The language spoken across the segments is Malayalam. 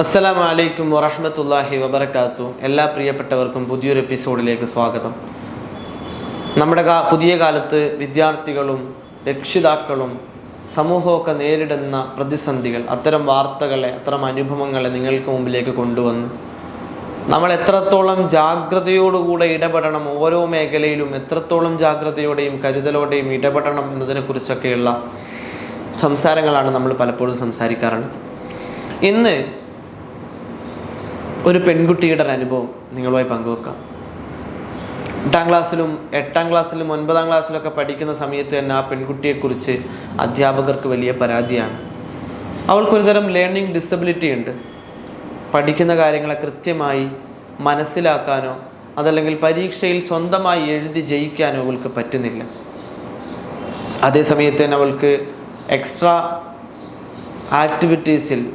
അസ്സലാമു അലൈക്കും വറഹ്മത്തുള്ളാഹി വബർക്കാത്തു എല്ലാ പ്രിയപ്പെട്ടവർക്കും പുതിയൊരു എപ്പിസോഡിലേക്ക് സ്വാഗതം. നമ്മുടെ പുതിയ കാലത്ത് വിദ്യാർത്ഥികളും രക്ഷിതാക്കളും സമൂഹമൊക്കെ നേരിടുന്ന പ്രതിസന്ധികൾ അത്തരം വാർത്തകളെ അത്തരം അനുഭവങ്ങളെ നിങ്ങൾക്ക് മുമ്പിലേക്ക് കൊണ്ടുവന്നു. നമ്മൾ എത്രത്തോളം ജാഗ്രതയോടുകൂടെ ഇടപെടണം ഓരോ മേഖലയിലും എത്രത്തോളം ജാഗ്രതയോടെയും കരുതലോടെയും ഇടപെടണം എന്നതിനെക്കുറിച്ചൊക്കെയുള്ള സംസാരങ്ങളാണ് നമ്മൾ പലപ്പോഴും സംസാരിക്കാറുള്ളത്. ഇന്ന് ഒരു പെൺകുട്ടിയുടെ ഒരു അനുഭവം നിങ്ങളുമായി പങ്കുവെക്കാം. എട്ടാം ക്ലാസ്സിലും എട്ടാം ക്ലാസ്സിലും ഒൻപതാം ക്ലാസ്സിലൊക്കെ പഠിക്കുന്ന സമയത്ത് തന്നെ ആ പെൺകുട്ടിയെക്കുറിച്ച് അധ്യാപകർക്ക് വലിയ പരാതിയാണ്. അവൾക്കൊരു തരം ലേണിംഗ് ഡിസബിലിറ്റി ഉണ്ട്. പഠിക്കുന്ന കാര്യങ്ങളെ കൃത്യമായി മനസ്സിലാക്കാനോ അതല്ലെങ്കിൽ പരീക്ഷയിൽ സ്വന്തമായി എഴുതി ജയിക്കാനോ അവൾക്ക് പറ്റുന്നില്ല. അതേസമയത്ത് തന്നെ അവൾക്ക് എക്സ്ട്രാ ആക്ടിവിറ്റീസിൽ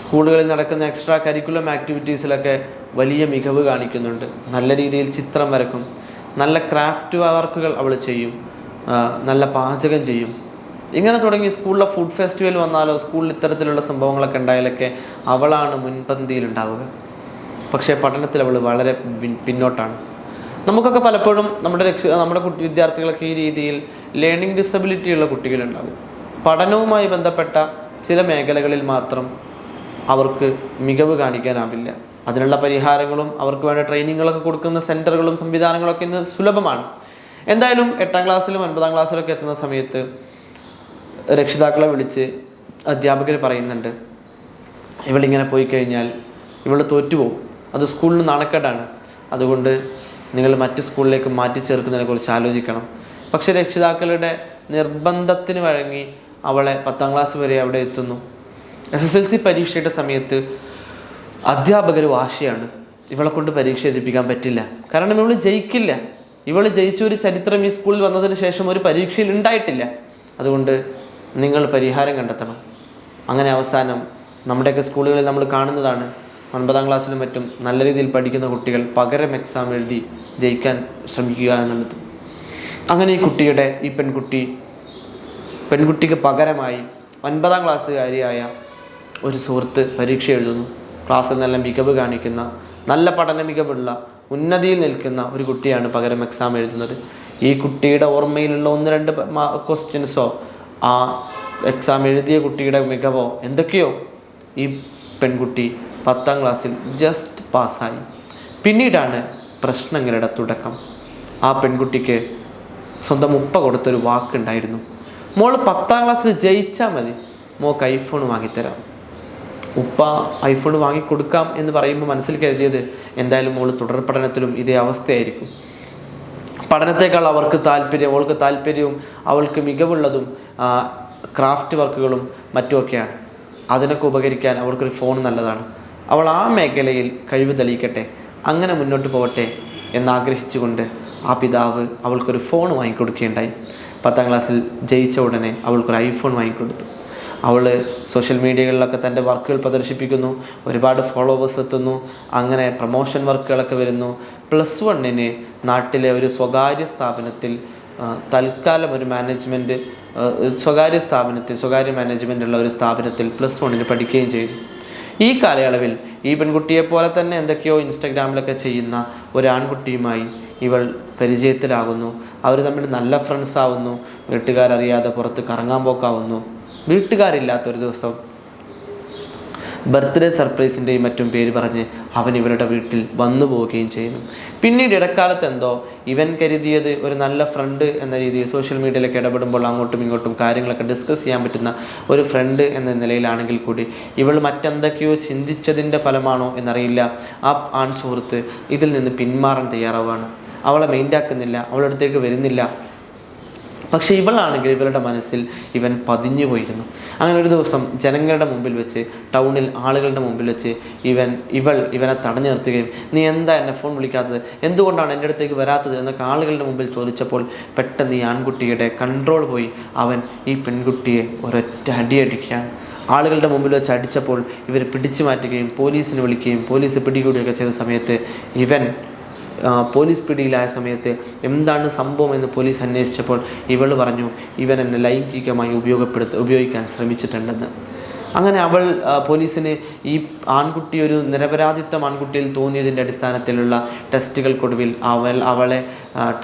സ്കൂളുകളിൽ നടക്കുന്ന എക്സ്ട്രാ കരിക്കുലം ആക്ടിവിറ്റീസിലൊക്കെ വലിയ മികവ് കാണിക്കുന്നുണ്ട്. നല്ല രീതിയിൽ ചിത്രം വരക്കും. നല്ല ക്രാഫ്റ്റ് വർക്കുകൾ അവൾ ചെയ്യും. നല്ല പാചകം ചെയ്യും. ഇങ്ങനെ തുടങ്ങി സ്കൂളിലെ ഫുഡ് ഫെസ്റ്റിവൽ വന്നാലോ സ്കൂളിൽ ഇത്തരത്തിലുള്ള സംഭവങ്ങളൊക്കെ ഉണ്ടായാലൊക്കെ അവളാണ് മുൻപന്തിയിലുണ്ടാവുക പക്ഷേ പഠനത്തിൽ അവൾ വളരെ പിന്നോട്ടാണ്. നമുക്കൊക്കെ പലപ്പോഴും നമ്മുടെ രക്ഷ നമ്മുടെ കുട്ടി വിദ്യാർത്ഥികളൊക്കെ ഈ രീതിയിൽ ലേണിംഗ് ഡിസബിലിറ്റി ഉള്ള കുട്ടികളുണ്ടാകും പഠനവുമായി ബന്ധപ്പെട്ട ചില മേഖലകളിൽ മാത്രം അവർക്ക് മികവ് കാണിക്കാനാവില്ല. അതിനുള്ള പരിഹാരങ്ങളും അവർക്ക് വേണ്ട ട്രെയിനിങ്ങുകളൊക്കെ കൊടുക്കുന്ന സെന്ററുകളും സംവിധാനങ്ങളൊക്കെ ഇന്ന് സുലഭമാണ്. എന്തായാലും എട്ടാം ക്ലാസ്സിലും ഒൻപതാം ക്ലാസ്സിലൊക്കെ എത്തുന്ന സമയത്ത് രക്ഷിതാക്കളെ വിളിച്ച് അധ്യാപകർ പറയുന്നുണ്ട് ഇവളിങ്ങനെ പോയി കഴിഞ്ഞാൽ ഇവൾ തോറ്റുപോകും. അത് സ്കൂളിന് നാണക്കേടാണ്. അതുകൊണ്ട് നിങ്ങൾ മറ്റ് സ്കൂളിലേക്ക് മാറ്റി ചേർക്കുന്നതിനെക്കുറിച്ച് ആലോചിക്കണം. പക്ഷേ രക്ഷിതാക്കളുടെ നിർബന്ധത്തിന് വഴങ്ങി അവളെ പത്താം ക്ലാസ് വരെ അവിടെ എത്തുന്നു. എസ് എസ് എൽ സി പരീക്ഷയുടെ സമയത്ത് അധ്യാപകർ വാശിയാണ്. ഇവളെ കൊണ്ട് പരീക്ഷ എഴുതിപ്പിക്കാൻ പറ്റില്ല. കാരണം ഇവൾ ജയിക്കില്ല. ഇവൾ ജയിച്ച ഒരു ചരിത്രം ഈ സ്കൂളിൽ വന്നതിന് ശേഷം ഒരു പരീക്ഷയിൽ ഉണ്ടായിട്ടില്ല. അതുകൊണ്ട് നിങ്ങൾ പരിഹാരം കണ്ടെത്തണം. അങ്ങനെ അവസാനം നമ്മുടെയൊക്കെ സ്കൂളുകളിൽ നമ്മൾ കാണുന്നതാണ് ഒൻപതാം ക്ലാസ്സിലും മറ്റും നല്ല രീതിയിൽ പഠിക്കുന്ന കുട്ടികൾ പകരം എക്സാം എഴുതി ജയിക്കാൻ ശ്രമിക്കുക എന്നുള്ളത്. അങ്ങനെ ഈ കുട്ടിയുടെ ഈ പെൺകുട്ടി പെൺകുട്ടിക്ക് പകരമായി ഒൻപതാം ക്ലാസ്സുകാരിയായ ഒരു സുഹൃത്ത് പരീക്ഷ എഴുതുന്നു. ക്ലാസ്സിൽ നല്ല മികവ് കാണിക്കുന്ന നല്ല പഠന മികവുള്ള ഉന്നതിയിൽ നിൽക്കുന്ന ഒരു കുട്ടിയാണ് പകരം എക്സാം എഴുതുന്നത്. ഈ കുട്ടിയുടെ ഓർമ്മയിലുള്ള ഒന്ന് രണ്ട് ക്വസ്റ്റ്യൻസോ ആ എക്സാം എഴുതിയ കുട്ടിയുടെ മികവോ എന്തൊക്കെയോ ഈ പെൺകുട്ടി പത്താം ക്ലാസ്സിൽ ജസ്റ്റ് പാസ്സായി പിന്നീടാണ് പ്രശ്നങ്ങളുടെ തുടക്കം. ആ പെൺകുട്ടിക്ക് സ്വന്തം ഉപ്പ കൊടുത്തൊരു വാക്കുണ്ടായിരുന്നു. മോൾ പത്താം ക്ലാസ്സിൽ ജയിച്ചാൽ മതി. മോക്ക് ഐഫോൺ വാങ്ങിത്തരാം. ഉപ്പ ഐഫോൺ വാങ്ങിക്കൊടുക്കാം എന്ന് പറയുമ്പോൾ മനസ്സിൽ കരുതിയത് എന്തായാലും മോൾ തുടർ പഠനത്തിലും ഇതേ അവസ്ഥയായിരിക്കും. പഠനത്തേക്കാൾ അവർക്ക് താല്പര്യം അവൾക്ക് താല്പര്യവും അവൾക്ക് മികവുള്ളതും ക്രാഫ്റ്റ് വർക്കുകളും മറ്റുമൊക്കെയാണ്. അതിനൊക്കെ ഉപകരിക്കാൻ അവർക്കൊരു ഫോൺ നല്ലതാണ്. അവൾ ആ മേഖലയിൽ കഴിവ് തെളിയിക്കട്ടെ അങ്ങനെ മുന്നോട്ട് പോകട്ടെ എന്നാഗ്രഹിച്ചുകൊണ്ട് ആ പിതാവ് അവൾക്കൊരു ഫോൺ വാങ്ങിക്കൊടുക്കുകയുണ്ടായി. പത്താം ക്ലാസ്സിൽ ജയിച്ച ഉടനെ അവൾക്കൊരു ഐഫോൺ വാങ്ങിക്കൊടുത്തു. അവൾ സോഷ്യൽ മീഡിയകളിലൊക്കെ തന്റെ വർക്കുകൾ പ്രദർശിപ്പിക്കുന്നു ഒരുപാട് ഫോളോവേഴ്സ് എത്തുന്നു അങ്ങനെ പ്രൊമോഷൻ വർക്കുകളൊക്കെ വരുന്നു. പ്ലസ് വണ്ണിന് നാട്ടിലെ ഒരു സ്വകാര്യ സ്ഥാപനത്തിൽ തൽക്കാലം ഒരു മാനേജ്മെന്റ് സ്വകാര്യ സ്ഥാപനത്തിൽ സ്വകാര്യ മാനേജ്മെന്റ് ഉള്ള ഒരു സ്ഥാപനത്തിൽ പ്ലസ് വണ്ണിന് പഠിക്കുകയും ചെയ്തു. ഈ കാലയളവിൽ ഈ പെൺകുട്ടിയെ പോലെ തന്നെ എന്തൊക്കെയോ ഇൻസ്റ്റഗ്രാമിലൊക്കെ ചെയ്യുന്ന ഒരു ആൺകുട്ടിയുമായി ഇവൾ പരിചയത്തിലാകുന്നു. അവർ തമ്മിൽ നല്ല ഫ്രണ്ട്സ് ആവുന്നു. വീട്ടുകാരറിയാതെ പുറത്ത് കറങ്ങാൻ പോക്കാവുന്നു. വീട്ടുകാരില്ലാത്ത ഒരു ദിവസം. ബർത്ത്ഡേ സർപ്രൈസിന്റെയും മറ്റും പേര് പറഞ്ഞ് അവൻ ഇവരുടെ വീട്ടിൽ വന്നു പോവുകയും ചെയ്യുന്നു. പിന്നീട് ഇടക്കാലത്ത് എന്തോ ഇവൻ കരുതിയത് ഒരു നല്ല ഫ്രണ്ട് എന്ന രീതിയിൽ സോഷ്യൽ മീഡിയയിലൊക്കെ ഇടപെടുമ്പോൾ അങ്ങോട്ടും ഇങ്ങോട്ടും കാര്യങ്ങളൊക്കെ ഡിസ്കസ് ചെയ്യാൻ പറ്റുന്ന ഒരു ഫ്രണ്ട് എന്ന നിലയിലാണെങ്കിൽ കൂടി ഇവൾ മറ്റെന്തൊക്കെയോ ചിന്തിച്ചതിന്റെ ഫലമാണോ എന്നറിയില്ല. ആ ആൺ സുഹൃത്ത് ഇതിൽ നിന്ന് പിന്മാറാൻ തയ്യാറാവുകയാണ്. അവളെ മെയിന്റാക്കുന്നില്ല അവളടുത്തേക്ക് വരുന്നില്ല. പക്ഷേ ഇവളാണെങ്കിൽ ഇവളുടെ മനസ്സിൽ ഇവൻ പതിഞ്ഞു പോയിരുന്നു. അങ്ങനെ ഒരു ദിവസം ജനങ്ങളുടെ മുമ്പിൽ വെച്ച് ടൗണിൽ ആളുകളുടെ മുമ്പിൽ വെച്ച് ഇവൻ ഇവൾ ഇവനെ തടഞ്ഞു നിർത്തുകയും നീ എന്താ എന്നെ ഫോൺ വിളിക്കാത്തത്? എന്തുകൊണ്ടാണ് എന്റെ അടുത്തേക്ക് വരാത്തത്? എന്നൊക്കെ ആളുകളുടെ മുമ്പിൽ ചോദിച്ചപ്പോൾ പെട്ടെന്ന് ഈ ആൺകുട്ടിയുടെ കൺട്രോൾ പോയി. അവൻ ഈ പെൺകുട്ടിയെ ഒരൊറ്റ അടിയടിക്കുകയാണ് ആളുകളുടെ മുമ്പിൽ വെച്ച് അടിച്ചപ്പോൾ ഇവർ പിടിച്ചു മാറ്റുകയും പോലീസിനെ വിളിക്കുകയും പോലീസ് പിടികൂടുകയൊക്കെ ചെയ്ത സമയത്ത് ഇവൻ പോലീസ് പിടിയിലായ സമയത്ത് എന്താണ് സംഭവം എന്ന് പോലീസ് അന്വേഷിച്ചപ്പോൾ ഇവൾ പറഞ്ഞു ഇവൻ എന്നെ ലൈംഗികമായി ഉപയോഗപ്പെടുത്ത ഉപയോഗിക്കാൻ ശ്രമിച്ചിട്ടുണ്ടെന്ന്. അങ്ങനെ അവൾ പോലീസിന് ഈ ആൺകുട്ടി ഒരു നിരപരാധിത്വം ആൺകുട്ടിയിൽ തോന്നിയതിന്റെ അടിസ്ഥാനത്തിലുള്ള ടെസ്റ്റുകൾക്കൊടുവിൽ അവൾ അവളെ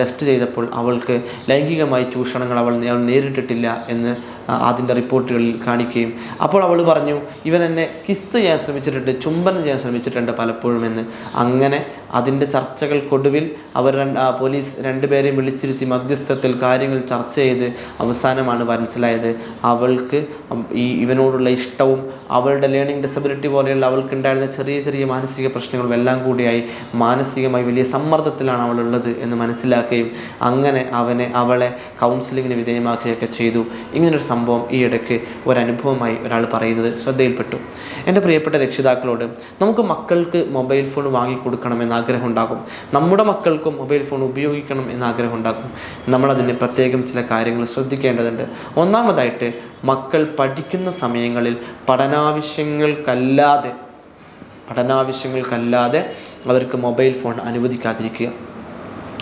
ടെസ്റ്റ് ചെയ്തപ്പോൾ അവൾക്ക് ലൈംഗികമായി ചൂഷണങ്ങൾ അവൾ നേരിട്ടിട്ടില്ല എന്ന് അതിന്റെ റിപ്പോർട്ടുകളിൽ കാണിക്കുകയും അപ്പോൾ അവൾ പറഞ്ഞു ഇവൻ എന്നെ കിസ് ചെയ്യാൻ ശ്രമിച്ചിട്ടുണ്ട് ചുംബനം ചെയ്യാൻ ശ്രമിച്ചിട്ടുണ്ട് പലപ്പോഴും എന്ന്. അങ്ങനെ അതിന്റെ ചർച്ചകൾക്കൊടുവിൽ അവർ രണ്ട്- പോലീസ് രണ്ടുപേരെയും വിളിച്ചിരുത്തി മധ്യസ്ഥത്തിൽ കാര്യങ്ങൾ ചർച്ച ചെയ്ത് അവസാനമാണ് മനസ്സിലായത്. അവൾക്ക് ഈ ഇവനോടുള്ള ഇഷ്ടവും അവളുടെ ലേണിംഗ് ഡിസബിലിറ്റി പോലെയുള്ള അവൾക്കുണ്ടായിരുന്ന ചെറിയ ചെറിയ മാനസിക പ്രശ്നങ്ങളും എല്ലാം കൂടിയായി മാനസികമായി വലിയ സമ്മർദ്ദത്തിലാണ് അവളുള്ളത് എന്ന് മനസ്സിലാക്കുകയും അങ്ങനെ അവനെ അവളെ കൗൺസിലിങ്ങിന് വിധേയമാക്കുകയൊക്കെ ചെയ്തു. ഇങ്ങനൊരു സംഭവം ഈ ഇടയ്ക്ക് ഒരനുഭവമായി ഒരാൾ പറയുന്നത് ശ്രദ്ധയിൽപ്പെട്ടു. എന്റെ പ്രിയപ്പെട്ട രക്ഷിതാക്കളോട് നമുക്ക് മക്കൾക്ക് മൊബൈൽ ഫോൺ വാങ്ങിക്കൊടുക്കണമെന്ന് ആഗ്രഹം ഉണ്ടാകും നമ്മുടെ മക്കൾക്കും മൊബൈൽ ഫോൺ ഉപയോഗിക്കണം എന്ന ആഗ്രഹം ഉണ്ടാകും നമ്മളതിന് പ്രത്യേകം ചില കാര്യങ്ങൾ ശ്രദ്ധിക്കേണ്ടതുണ്ട്. ഒന്നാമതായിട്ട് മക്കൾ പഠിക്കുന്ന സമയങ്ങളിൽ പഠനാവശ്യങ്ങൾക്കല്ലാതെ പഠനാവശ്യങ്ങൾക്കല്ലാതെ അവർക്ക് മൊബൈൽ ഫോൺ അനുവദിക്കാതിരിക്കുക.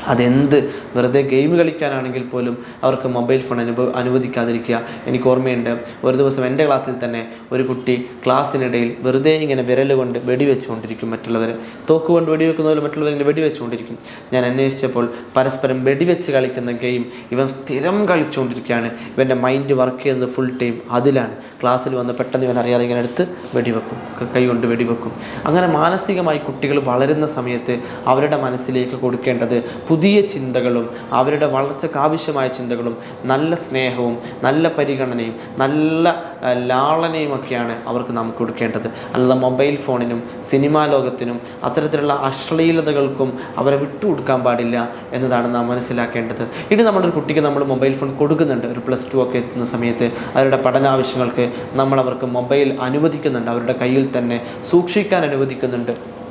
അതെന്ത്? വെറുതെ ഗെയിം കളിക്കാനാണെങ്കിൽ പോലും അവർക്ക് മൊബൈൽ ഫോൺ അനുഭവ അനുവദിക്കാതിരിക്കുക. എനിക്ക് ഓർമ്മയുണ്ട് ഒരു ദിവസം എന്റെ ക്ലാസ്സിൽ തന്നെ ഒരു കുട്ടി ക്ലാസ്സിനിടയിൽ വെറുതെ ഇങ്ങനെ വിരൽ കൊണ്ട് വെടിവെച്ചുകൊണ്ടിരിക്കും മറ്റുള്ളവർ. തോക്ക് കൊണ്ട് വെടിവെക്കുന്ന പോലെ മറ്റുള്ളവർ ഇങ്ങനെ വെടിവെച്ചുകൊണ്ടിരിക്കും. ഞാൻ അന്വേഷിച്ചപ്പോൾ പരസ്പരം വെടിവെച്ച് കളിക്കുന്ന ഗെയിം ഇവൻ സ്ഥിരം കളിച്ചുകൊണ്ടിരിക്കുകയാണ്. ഇവന്റെ മൈൻഡ് വർക്ക് ചെയ്യുന്നത് ഫുൾ ടൈം അതിലാണ്. ക്ലാസ്സിൽ വന്ന് പെട്ടെന്ന് ഇവൻ അറിയാതെ ഇങ്ങനെ എടുത്ത് വെടിവെക്കും. കൈ കൊണ്ട് വെടിവെക്കും. അങ്ങനെ മാനസികമായി കുട്ടികൾ വളരുന്ന സമയത്ത് അവരുടെ മനസ്സിലേക്ക് കൊടുക്കേണ്ടത് പുതിയ ചിന്തകളും അവരുടെ വളർച്ചയ്ക്ക് ആവശ്യമായ ചിന്തകളും നല്ല സ്നേഹവും നല്ല പരിഗണനയും നല്ല ആ, ലാളനയും ഒക്കെയാണ് അവർക്ക് നമുക്ക് കൊടുക്കേണ്ടത്. അല്ലാതെ മൊബൈൽ ഫോണിനും സിനിമാ ലോകത്തിനും അത്തരത്തിലുള്ള അശ്ലീലതകൾക്കും അവരെ വിട്ടുകൊടുക്കാൻ പാടില്ല എന്നതാണ് നാം മനസ്സിലാക്കേണ്ടത്. ഇനി നമ്മുടെ ഒരു കുട്ടിക്ക് നമ്മൾ മൊബൈൽ ഫോൺ കൊടുക്കുന്നുണ്ട്. ഒരു പ്ലസ് ടു ഒക്കെ എത്തുന്ന സമയത്ത് അവരുടെ പഠനാവശ്യങ്ങൾക്ക് നമ്മൾ അവർക്ക് മൊബൈൽ അനുവദിക്കുന്നുണ്ട്. അവരുടെ കയ്യിൽ തന്നെ സൂക്ഷിക്കാൻ അനുവദിക്കുന്നുണ്ട്.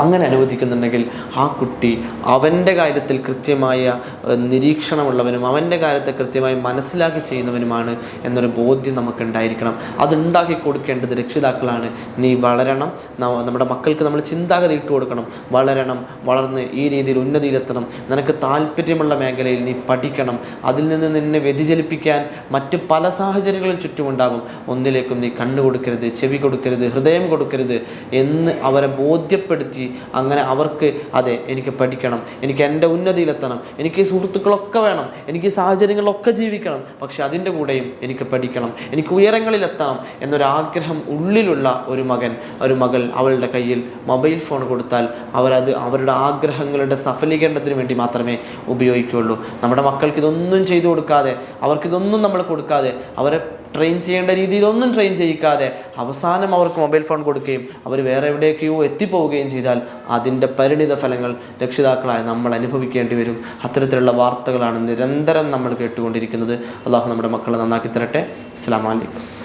അങ്ങനെ അനുവദിക്കുന്നുണ്ടെങ്കിൽ ആ കുട്ടി അവന്റെ കാര്യത്തിൽ കൃത്യമായ നിരീക്ഷണമുള്ളവനും അവന്റെ കാര്യത്തെ കൃത്യമായി മനസ്സിലാക്കി ചെയ്യുന്നവനുമാണ് എന്നൊരു ബോധ്യം നമുക്കുണ്ടായിരിക്കണം. അതുണ്ടാക്കി കൊടുക്കേണ്ടത് രക്ഷിതാക്കളാണ്. നീ വളരണം. നമ്മുടെ മക്കൾക്ക് നമ്മൾ ചിന്താഗതി ഇട്ട് കൊടുക്കണം. വളരണം വളർന്ന് ഈ രീതിയിൽ ഉന്നതിയിലെത്തണം. നിനക്ക് താല്പര്യമുള്ള മേഖലയിൽ നീ പഠിക്കണം. അതിൽ നിന്ന് നിന്നെ വ്യതിചലിപ്പിക്കാൻ മറ്റ് പല സാഹചര്യങ്ങളും ചുറ്റുമുണ്ടാകും. ഒന്നിലേക്കും നീ കണ്ണു കൊടുക്കരുത് ചെവി കൊടുക്കരുത് ഹൃദയം കൊടുക്കരുത് എന്ന് അവരെ ബോധ്യപ്പെടുത്തി അങ്ങനെ അവർക്ക് അതെ എനിക്ക് പഠിക്കണം എനിക്ക് എന്റെ ഉന്നതിയിലെത്തണം എനിക്ക് സുഹൃത്തുക്കളൊക്കെ വേണം എനിക്ക് സാഹചര്യങ്ങളിലൊക്കെ ജീവിക്കണം പക്ഷെ അതിന്റെ കൂടെയും എനിക്ക് പഠിക്കണം എനിക്ക് ഉയരങ്ങളിലെത്തണം എന്നൊരാഗ്രഹം ഉള്ളിലുള്ള ഒരു മകൻ ഒരു മകൾ അവളുടെ കയ്യിൽ മൊബൈൽ ഫോൺ കൊടുത്താൽ അവരത് അവരുടെ ആഗ്രഹങ്ങളുടെ സഫലീകരണത്തിന് വേണ്ടി മാത്രമേ ഉപയോഗിക്കുകയുള്ളൂ. നമ്മുടെ മക്കൾക്ക് ഇതൊന്നും ചെയ്തു കൊടുക്കാതെ അവർക്കിതൊന്നും നമ്മൾ കൊടുക്കാതെ അവരെ ട്രെയിൻ ചെയ്യേണ്ട രീതിയിലൊന്നും ട്രെയിൻ ചെയ്യിക്കാതെ അവസാനം അവർക്ക് മൊബൈൽ ഫോൺ കൊടുക്കുകയും അവർ വേറെ എവിടേക്കോ എത്തിപ്പോവുകയും ചെയ്താൽ അതിന്റെ പരിണിത ഫലങ്ങൾ രക്ഷിതാക്കളായ നമ്മൾ അനുഭവിക്കേണ്ടി വരും. അത്തരത്തിലുള്ള വാർത്തകളാണ് നിരന്തരം നമ്മൾ കേട്ടുകൊണ്ടിരിക്കുന്നത്. അള്ളാഹു നമ്മുടെ മക്കളെ നന്നാക്കി തരട്ടെ. അസ്സാം വലൈക്കും